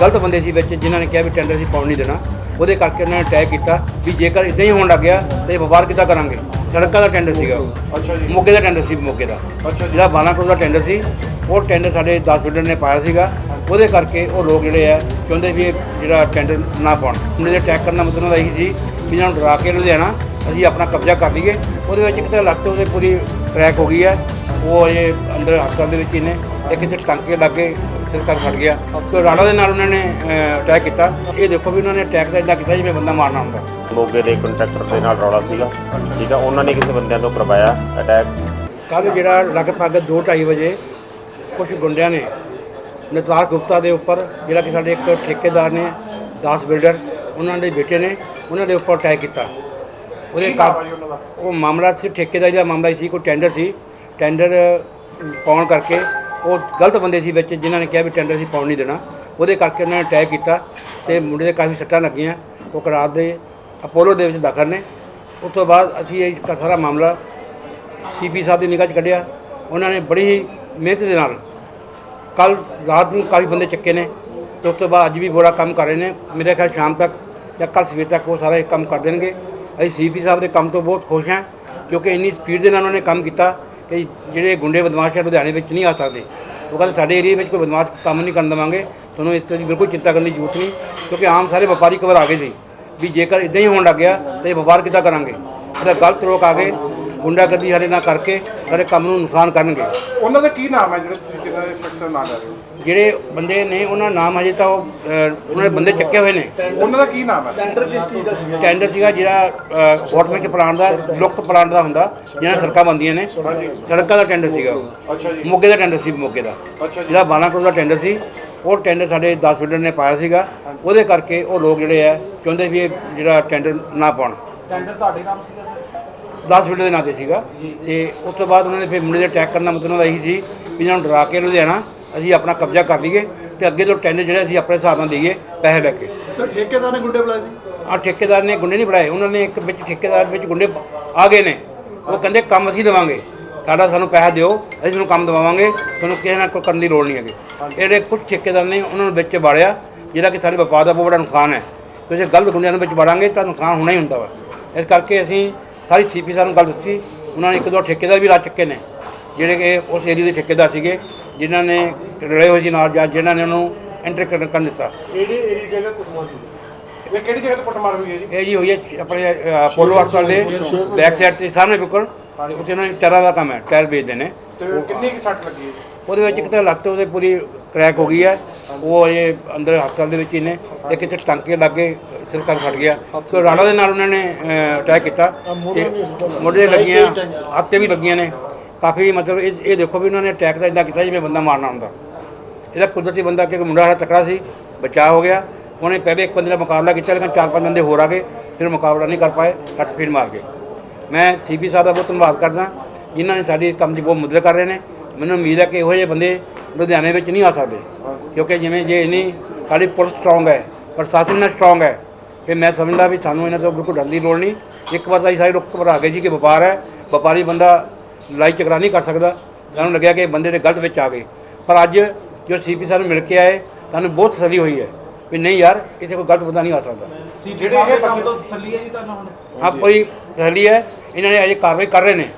ਗਲਤ ਬੰਦੇ ਸੀ ਵਿੱਚ ਜਿਨ੍ਹਾਂ ਨੇ ਕਿਹਾ ਵੀ ਟੈਂਡਰ ਅਸੀਂ ਪਾਉਣ ਨਹੀਂ ਦੇਣਾ ਉਹਦੇ ਕਰਕੇ ਉਹਨਾਂ ਨੇ ਤੈਅ ਕੀਤਾ ਵੀ ਜੇਕਰ ਇਦਾਂ ਹੀ ਹੋਣ ਲੱਗ ਗਿਆ ਤੇ ਵਪਾਰ ਕਿੱਦਾਂ ਕਰਾਂਗੇ? ਸੜਕਾਂ ਦਾ ਟੈਂਡਰ ਸੀਗਾ। ਅੱਛਾ ਜੀ। ਮੋਗੇ ਦਾ ਟੈਂਡਰ ਸੀ ਮੋਗੇ ਦਾ। ਜਿਹੜਾ 12 ਕਰੋੜ ਦਾ ਟੈਂਡਰ ਸੀ ਉਹ ਟੈਂਡਰ ਸਾਡੇ 10 ਬਿਲਡਰ ਨੇ ਪਾਇਆ ਸੀਗਾ। ਉਹਦੇ ਕਰਕੇ ਉਹ ਲੋਕ ਜਿਹੜੇ ਆ ਚਾਹੁੰਦੇ ਵੀ ਇਹ ਜਿਹੜਾ ਟੈਂਡਰ ਨਾ ਪਾਉਣ। ਉਹਨੇ ਦੇ ਅਟੈਕ ਕਰਨ ਮਤਲਬ ਉਹਦਾ ਇਹੀ ਸੀ ਵੀ ਇਹਨਾਂ ਨੂੰ ਡਰਾ ਕੇ ਲੁਧਿਆਣਾ ਅਸੀਂ ਆਪਣਾ ਕਬਜ਼ਾ ਕਰ ਲਈਏ। ਉਹਦੇ ਵਿੱਚ ਇੱਕ ਤਾਂ ਲੱਤ ਉਹਦੇ ਪੂਰੀ ਕ੍ਰੈਕ ਹੋ ਗਈ ਹੈ। ਉਹ ਅਜੇ ਅੰਦਰ ਹਸਪਤਾਲ ਦੇ ਵਿੱਚ ਹੀ ਨੇ। ਇੱਕ ਇੱਥੇ ਟਾਂਕੇ ਲੱਗੇ ਸਿਰ ਕਰ ਫਟ ਗਿਆ। ਤੇ ਰਾੜਾ ਦੇ ਨਾਲ ਉਹਨਾਂ ਨੇ ਅਟੈਕ ਕੀਤਾ। ਇਹ ਦੇਖੋ ਵੀ ਉਹਨਾਂ ਨੇ ਅਟੈਕ ਦਾ ਇਦਾਂ ਕੀਤਾ ਜਿਵੇਂ ਬੰਦਾ ਮਾਰਨਾ ਹੁੰਦਾ। ਮੋਗੇ ਦੇ ਕੰਟਰੈਕਟਰ ਦੇ ਨਾਲ ਰੌਲਾ ਸੀਗਾ। ਠੀਕ ਆ ਉਹਨਾਂ ਨੇ ਕਿਸੇ ਬੰਦਿਆਂ ਤੋਂ ਕਰਵਾਇਆ ਅਟੈਕ ਕੱਲ ਜਿਹੜਾ ਲਗਭਗ 2:30 ਵਜੇ ਕੁਝ ਗੁੰਡਿਆਂ ਨੇ ਨਤਵਾਰ ਗੁਪਤਾ ਦੇ ਉੱਪਰ ਜਿਹੜਾ ਕਿ ਸਾਡੇ ਇੱਕ ਠੇਕੇਦਾਰ ਨੇ 10 ਬਿਲਡਰ ਉਹਨਾਂ ਦੇ ਬੇਟੇ ਨੇ ਉਹਨਾਂ ਦੇ ਉੱਪਰ ਅਟੈਕ ਕੀਤਾ। ਉਹਦੇ ਕਾ ਉਹ ਮਾਮਲਾ ਸੀ ਠੇਕੇਦਾਰੀ ਦਾ ਮਾਮਲਾ ਹੀ ਸੀ ਕੋਈ ਟੈਂਡਰ ਸੀ। ਟੈਂਡਰ ਪਾਉਣ ਕਰਕੇ ਉਹ ਗਲਤ ਬੰਦੇ ਸੀ ਵਿੱਚ ਜਿਨ੍ਹਾਂ ਨੇ ਕਿਹਾ ਵੀ ਟੈਂਡਰ ਅਸੀਂ ਪਾਉਣ ਨਹੀਂ ਦੇਣਾ। ਉਹਦੇ ਕਰਕੇ ਉਹਨਾਂ ਨੇ ਅਟੈਕ ਕੀਤਾ ਤੇ ਮੁੰਡੇ ਦੇ ਕਾਫੀ ਸੱਟਾਂ ਲੱਗੀਆਂ। ਉਹ ਕਰਾਤ ਦੇ ਅਪੋਲੋ ਦੇ ਵਿੱਚ ਦਾਖਲ ਨੇ। ਉਸ ਤੋਂ ਬਾਅਦ ਅਸੀਂ ਇਹ ਸਾਰਾ ਮਾਮਲਾ ਸੀਪੀ ਸਾਹਿਬ ਦੀ ਨਿਗਾਹ 'ਚ ਕੱਢਿਆ। ਉਹਨਾਂ ਨੇ ਬੜੀ ਹੀ ਮਿਹਨਤ ਦੇ ਨਾਲ ਕੱਲ ਰਾਤ ਨੂੰ ਕਾਫੀ ਬੰਦੇ ਚੱਕੇ ਨੇ ਤੇ ਉਸ ਤੋਂ ਬਾਅਦ ਅੱਜ ਵੀ ਬੜਾ ਕੰਮ ਕਰ ਰਹੇ ਨੇ। ਮੇਰੇ ਖਿਆਲ ਸ਼ਾਮ ਤੱਕ ਜਾਂ ਕੱਲ ਸਵੇਰ ਤੱਕ ਉਹ ਸਾਰਾ ਇਹ ਕੰਮ ਕਰ ਦੇਣਗੇ। ਅਸੀਂ ਸੀਪੀ ਸਾਹਿਬ ਦੇ ਕੰਮ ਤੋਂ ਬਹੁਤ ਖੁਸ਼ ਹਾਂ ਕਿਉਂਕਿ ਇੰਨੀ ਸਪੀਡ ਦੇ ਨਾਲ ਉਹਨਾਂ ਨੇ ਕੰਮ ਕੀਤਾ। ਕਿ ਜਿਹੜੇ ਗੁੰਡੇ ਬਦਮਾਸ਼ ਹੈ ਲੁਧਿਆਣੇ ਵਿੱਚ ਨਹੀਂ ਆ ਸਕਦੇ। ਉਹ ਕਹਿੰਦੇ ਸਾਡੇ ਏਰੀਆ ਵਿੱਚ ਕੋਈ ਬਦਮਾਸ਼ ਕੰਮ ਨਹੀਂ ਕਰਨ ਦੇਵਾਂਗੇ। ਤੁਹਾਨੂੰ ਇਸ ਤੋਂ ਬਿਲਕੁਲ ਚਿੰਤਾ ਕਰਨ ਦੀ ਜ਼ਰੂਰਤ ਨਹੀਂ, ਕਿਉਂਕਿ ਆਮ ਸਾਰੇ ਵਪਾਰੀ ਕਵਰ ਆ ਗਏ ਸੀ ਵੀ ਜੇਕਰ ਇਦਾਂ ਹੀ ਹੋਣ ਲੱਗ ਗਿਆ ਤੇ ਵਪਾਰ ਕਿੱਦਾਂ ਕਰਾਂਗੇ? ਉਹਦਾ ਗਲਤ ਲੋਕ ਆ ਗਏ ਗੁੰਡਾਗਰਦੀ ਸਾਡੇ ਨਾਲ ਕਰਕੇ, ਸਾਡੇ ਕੰਮ ਨੂੰ ਨੁਕਸਾਨ ਕਰਨਗੇ। ਉਹਨਾਂ ਦਾ ਕੀ ਨਾਮ ਹੈ ਜਿਹੜੇ ਦੇ ਨਾਂ ਜਿਹੜੇ ਬੰਦੇ ਨੇ ਉਹਨਾਂ ਦਾ ਨਾਮ ਹਜੇ ਤਾਂ ਉਹ ਅਹ, ਉਹਨਾਂ ਦੇ ਬੰਦੇ ਚੱਕੇ ਹੋਏ ਨੇ। ਉਹਨਾਂ ਦਾ ਕੀ ਨਾਮ ਹੈ ਟੈਂਡਰ ਸੀਗਾ? ਜਿਹੜਾ ਆਟੋਮੈਟਿਕ ਪਲਾਂਟ ਦਾ ਲੁੱਕ ਪਲਾਂਟ ਦਾ ਹੁੰਦਾ ਜਿਹਨਾਂ ਸੜਕਾਂ ਬੰਦੀਆਂ ਨੇ। ਸੜਕਾਂ ਦਾ ਟੈਂਡਰ ਸੀਗਾ ਉਹ। ਅੱਛਾ ਜੀ। ਮੋਗੇ ਦਾ ਟੈਂਡਰ ਸੀ ਮੋਗੇ ਦਾ। ਅੱਛਾ ਜੀ। ਜਿਹੜਾ 12 ਕਰੋੜ ਦਾ ਟੈਂਡਰ ਸੀ ਉਹ ਟੈਂਡਰ ਸਾਡੇ 10 ਬਿਲਡਰ ਨੇ ਪਾਇਆ ਸੀਗਾ। ਉਹਦੇ ਕਰਕੇ ਉਹ ਲੋਕ ਜਿਹੜੇ ਆ ਚਾਹੁੰਦੇ ਵੀ ਇਹ ਜਿਹੜਾ ਟੈਂਡਰ ਨਾ ਪਾਉਣ। ਟੈਂਡਰ ਤੁਹਾਡੇ ਨਾਮ ਸੀਗਾ? 10 ਬਿਲਡਰ ਦੇ ਨਾਂ ਤੇ ਸੀਗਾ। ਤੇ ਉਸ ਤੋਂ ਬਾਅਦ ਉਹਨਾਂ ਨੇ ਫਿਰ ਮੁੰਡੇ ਦੇ ਅਟੈਕ ਕਰਨ ਦਾ ਮਤਲਬ ਉਹਦਾ ਇਹੀ ਸੀ ਵੀ ਇਹਨਾਂ ਨੂੰ ਡਰਾ ਕੇ ਲੁਧਿਆਣਾ ਅਸੀਂ ਆਪਣਾ ਕਬਜ਼ਾ ਕਰ ਲਈਏ ਤੇ ਅੱਗੇ ਤੋਂ ਟੈਂਡਰ ਜਿਹੜੇ ਅਸੀਂ ਆਪਣੇ ਹਿਸਾਬ ਨਾਲ ਦੇਈਏ ਪੈਸੇ ਲੈ ਕੇ। ਸਰ ਠੇਕੇਦਾਰ ਨੇ ਗੁੰਡੇ ਬੁਲਾਏ ਸੀ? ਆ ਠੇਕੇਦਾਰ ਨੇ ਗੁੰਡੇ ਨਹੀਂ ਬਣਾਏ ਉਹਨਾਂ ਨੇ ਇੱਕ ਵਿੱਚ ਠੇਕੇਦਾਰ ਵਿੱਚ ਗੁੰਡੇ ਆ ਗਏ ਨੇ। ਉਹ ਕਹਿੰਦੇ ਕੰਮ ਅਸੀਂ ਦੇਵਾਂਗੇ। ਸਾਡਾ ਸਾਨੂੰ ਪੈਸਾ ਦਿਓ। ਅਸੀਂ ਤੁਹਾਨੂੰ ਕੰਮ ਦਵਾਵਾਂਗੇ। ਤੁਹਾਨੂੰ ਕਿਸੇ ਨਾਲ ਕੋਈ ਕਰਨ ਦੀ ਲੋੜ ਨਹੀਂ ਹੈਗੀ। ਇਹ ਜਿਹੜੇ ਕੁਝ ਠੇਕੇਦਾਰ ਨੇ ਉਹਨਾਂ ਨੂੰ ਵਿੱਚ ਵਾੜਿਆ ਜਿਹੜਾ ਕਿ ਸਾਡੇ ਵਪਾਰ ਦਾ ਬਹੁਤ ਬੜਾ ਨੁਕਸਾਨ ਹੈ। ਤੇ ਜੇ ਗਲਤ ਗੁੰਡਿਆਂ ਨੂੰ ਵਿੱਚ ਵਾੜਾਂਗੇ ਤਾਂ ਨੁਕਸਾਨ ਹੋਣਾ ਹੀ ਹੁੰਦਾ ਵਾ। ਇਸ ਕਰਕੇ ਅਸੀਂ ਸਾਰੀ ਸੀਪੀ ਸਾਹਿਬ ਨੂੰ ਗੱਲ ਦਿੱਤੀ। ਉਹਨਾਂ ਨੇ ਇੱਕ ਦੋ ਠੇਕੇਦਾਰ ਵੀ ਲਾ ਚੁੱਕੇ ਨੇ ਜਿਹੜੇ ਕਿ ਉਸ ਏਰੀਆ ਦੇ ਠੇਕੇਦਾਰ ਸੀਗੇ ਜਿਨ੍ਹਾਂ ਨੇ ਰਲੇ ਹੋਏ ਸੀ ਨਾਲ ਜਾਂ ਜਿਨ੍ਹਾਂ ਨੇ ਉਹਨੂੰ ਐਂਟਰ ਕਰਨ ਦਿੱਤਾ। ਕਿਹੜੀ ਏਰੀ ਜਗ੍ਹਾ ਕੁੱਟਮਾਰ ਹੋਈ ਇਹ ਕਿਹੜੀ ਜਗ੍ਹਾ ਤੇ ਕੁੱਟਮਾਰ ਹੋਈ ਹੈ ਜੀ? ਇਹ ਜੀ ਹੋਈ ਹੈ ਆਪਣੇ ਪੋਲੋ ਹਸਪਤਾਲ ਦੇ ਬੈਕ ਸਾਈਡ ਤੇ ਸਾਹਮਣੇ ਬਿਲਕੁਲ। ਤੇ ਉੱਥੇ ਉਹਨਾਂ ਨੇ ਟਾਇਰਾਂ ਦਾ ਕੰਮ ਹੈ ਟਾਇਰ ਵੇਚਦੇ ਨੇ। ਕਿੰਨੀ ਕੁ ਸੱਟ ਲੱਗੀ? ਉਹਦੇ ਵਿੱਚ ਇੱਕ ਤਾਂ ਲੱਤ ਉਹਦੇ ਪੂਰੀ ਕ੍ਰੈਕ ਹੋ ਗਈ ਹੈ। ਉਹ ਅਜੇ ਅੰਦਰ ਹਸਪਤਾਲ ਦੇ ਵਿੱਚ ਹੀ ਨੇ। ਇੱਕ ਇੱਥੇ ਟਾਂਕੇ ਲੱਗੇ ਸਿਰ ਕਰ ਫਟ ਗਿਆ। ਤੇ ਰਾੜਾ ਦੇ ਨਾਲ ਉਹਨਾਂ ਨੇ ਅਟੈਕ ਕੀਤਾ। ਤੇ ਮੋਢੇ ਤੇ ਲੱਗੀਆਂ ਹੱਥ ਤੇ ਵੀ ਲੱਗੀਆਂ ਨੇ। ਕਾਫੀ ਮਤਲਬ ਇਹ ਇਹ ਦੇਖੋ ਵੀ ਉਹਨਾਂ ਨੇ ਅਟੈਕ ਦਾ ਇਦਾਂ ਕੀਤਾ ਜਿਵੇਂ ਬੰਦਾ ਮਾਰਨਾ ਹੁੰਦਾ। ਇਹਦਾ ਕੁਦਰਤੀ ਬੰਦਾ ਕਿ ਮੁੰਡਾ ਸਾਡਾ ਤਕੜਾ ਸੀ ਬਚਾਅ ਹੋ ਗਿਆ। ਉਹਨੇ ਪਹਿਲੇ ਇੱਕ ਬੰਦੇ ਦਾ ਮੁਕਾਬਲਾ ਕੀਤਾ ਲੇਕਿਨ ਚਾਰ ਪੰਜ ਬੰਦੇ ਹੋਰ ਆ ਗਏ। ਫਿਰ ਮੁਕਾਬਲਾ ਨਹੀਂ ਕਰ ਪਾਏ ਕੱਟ ਫੀਡ ਮਾਰ ਗਏ। ਮੈਂ ਸੀਪੀ ਸਾਹਿਬ ਦਾ ਬਹੁਤ ਧੰਨਵਾਦ ਕਰਦਾ। ਜਿਨ੍ਹਾਂ ਨੇ ਸਾਡੀ ਕੰਮ ਦੀ ਬਹੁਤ ਮਦਦ ਕਰ ਰਹੇ ਨੇ। ਮੈਨੂੰ ਉਮੀਦ ਹੈ ਕਿ ਇਹੋ ਜਿਹੇ ਬੰਦੇ ਲੁਧਿਆਣੇ ਵਿੱਚ ਨਹੀਂ ਆ ਸਕਦੇ। ਕਿਉਂਕਿ ਜਿਵੇਂ ਜੇ ਇੰਨੀ ਸਾਡੀ ਪੁਲਿਸ ਸਟਰੋਂਗ ਹੈ ਪ੍ਰਸ਼ਾਸਨ ਨਾਲ ਸਟਰੋਂਗ ਹੈ ਕਿ ਮੈਂ ਸਮਝਦਾ ਵੀ ਸਾਨੂੰ ਇਹਨਾਂ ਤੋਂ ਬਿਲਕੁਲ ਡਰਨ ਦੀ ਲੋੜ ਨਹੀਂ। ਇੱਕ ਵਾਰ ਤਾਂ ਸਾਰੇ ਲੋਕ ਘਬਰਾ ਗਏ ਸੀ ਕਿ ਵਪਾਰ ਹੈ ਵਪਾਰੀ ਬੰਦਾ ਲੜਾਈ ਝਗੜਾ ਨਹੀਂ ਕਰ ਸਕਦਾ। ਸਾਨੂੰ ਲੱਗਿਆ ਕਿ ਬੰਦੇ ਦੇ ਗਲਤ ਵਿੱਚ ਆ ਗਏ। ਪਰ ਅੱਜ ਜੋ ਸੀਪੀ ਸਾਹਿਬ ਮਿਲ ਕੇ ਆਏ ਸਾਨੂੰ ਬਹੁਤ ਤਸੱਲੀ ਹੋਈ ਹੈ ਵੀ ਨਹੀਂ ਯਾਰ ਇੱਥੇ ਕੋਈ ਗਲਤ ਬੰਦਾ ਨਹੀਂ ਆ ਸਕਦਾ। ਜਿਹੜੇ ਇਹ ਕੰਮ ਤੋਂ ਤਸੱਲੀ ਹੈ ਜੀ ਤੁਹਾਨੂੰ ਹੁਣ? ਹਾਂ ਕੋਈ ਤਸੱਲੀ ਹੈ। ਇਹਨਾਂ ਨੇ ਅਜੇ ਕਾਰਵਾਈ ਕਰ ਰਹੇ ਨੇ।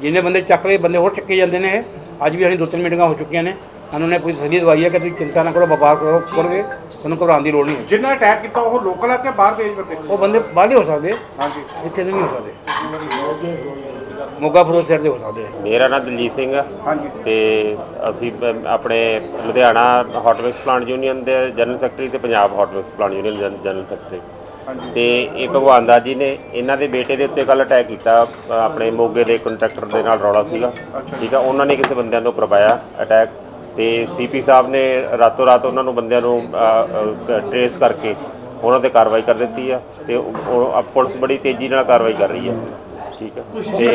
ਜਿੰਨੇ ਬੰਦੇ ਚੱਕ ਲਏ ਬੰਦੇ ਹੋਰ ਚੱਕੇ ਜਾਂਦੇ ਨੇ। ਇਹ। ਅੱਜ ਵੀ ਸਾਡੀ ਦੋ ਤਿੰਨ ਮੀਟਿੰਗਾਂ ਹੋ ਚੁੱਕੀਆਂ ਨੇ। ਸਾਨੂੰ ਨੇ ਕੋਈ ਤਸੱਲੀ ਦਵਾਈ ਹੈ ਕਿ ਤੁਸੀਂ ਚਿੰਤਾ ਨਾ ਕਰੋ ਵਪਾਰ ਕਰੋ ਕਰੋਗੇ ਤੁਹਾਨੂੰ ਘਬਰਾਉਣ ਦੀ ਲੋੜ ਨਹੀਂ ਹੈ। ਜਿੰਨਾ ਅਟੈਕ ਕੀਤਾ ਉਹ ਲੋਕਲ ਆ ਕਿ ਬਾਹਰ ਭੇਜ ਕਰਦੇ ਉਹ ਬੰਦੇ ਬਾਹਰ ਨਹੀਂ ਹੋ ਸਕਦੇ। ਹਾਂਜੀ। ਇੱਥੇ ਨਹੀਂ ਹੋ ਸਕਦੇ। ਮੋਗਾ ਫਰੋਜ਼ ਸਾਈਡ ਦੇ ਹੋ ਸਕਦੇ ਆ। ਮੇਰਾ ਨਾਮ ਦਲਜੀਤ ਸਿੰਘ ਆ। ਹਾਂਜੀ। ਤੇ ਅਸੀਂ ਪ- ਆਪਣੇ Ludhiana hot mix plant union ਦੇ ਜਨਰਲ ਸੈਕਟਰੀ ਤੇ Punjab hot mix plant union ਜਨ- ਜਨਰਲ ਸੈਕਟਰੀ ਤੇ ਇਹ ਭਗਵਾਨ ਦਾਸ ਜੀ ਨੇ ਇਹਨਾਂ ਦੇ ਬੇਟੇ ਦੇ ਉੱਤੇ ਕੱਲ ਅਟੈਕ ਕੀਤਾ ਅ, ਆਪਣੇ ਮੋਗੇ ਦੇ ਕੰਟਰੈਕਟਰ ਦੇ ਨਾਲ ਰੌਲਾ ਸੀਗਾ। ਠੀਕ ਆ ਉਹਨਾਂ ਨੇ ਕਿਸੇ ਬੰਦਿਆਂ ਤੋਂ ਕਰਵਾਇਆ ਅਟੈਕ ਤੇ ਸੀਪੀ ਸਾਹਿਬ ਨੇ ਰਾਤੋਂ ਰਾਤ ਉਹਨਾਂ ਨੂੰ ਬੰਦਿਆਂ ਨੂੰ ਟ੍ਰੇਸ ਕਰਕੇ ਉਹਨਾਂ ਤੇ ਕਾਰਵਾਈ ਕਰ ਦਿੱਤੀ ਆ ਤੇ ਉਹ- ਉਹ ਪੁਲਿਸ ਬੜੀ ਤੇਜ਼ੀ ਨਾਲ ਕਾਰਵਾਈ ਕਰ ਰਹੀ ਆ। ਠੀਕ ਆ ਤੇ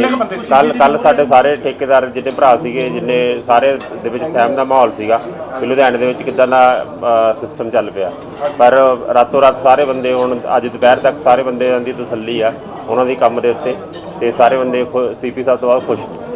ਕੱਲ ਕੱਲ ਸਾਡੇ ਸਾਰੇ ਠੇਕੇਦਾਰ ਜਿੰਨੇ ਭਰਾ ਸੀਗੇ ਜਿੰਨੇ ਸਾਰੇ ਦੇ ਵਿੱਚ ਸਹਿਮ ਦਾ ਮਾਹੌਲ ਸੀਗਾ ਕਿ ਲੁਧਿਆਣੇ ਦੇ ਵਿੱਚ ਕਿੱਦਾਂ ਦਾ ਸਿਸਟਮ ਚੱਲ ਪਿਆ। ਪਰ ਰਾਤੋਂ ਰਾਤ ਸਾਰੇ ਬੰਦੇ ਹੁਣ ਅੱਜ ਦੁਪਹਿਰ ਤੱਕ ਸਾਰੇ ਬੰਦਿਆਂ ਦੀ ਤਸੱਲੀ ਆ ਉਹਨਾਂ ਦੀ ਕੰਮ ਦੇ ਉੱਤੇ ਤੇ ਸਾਰੇ ਬੰਦੇ ਸੀਪੀ ਸਾਹਿਬ ਤੋਂ ਬਾਅਦ ਖੁਸ਼ ਨੇ।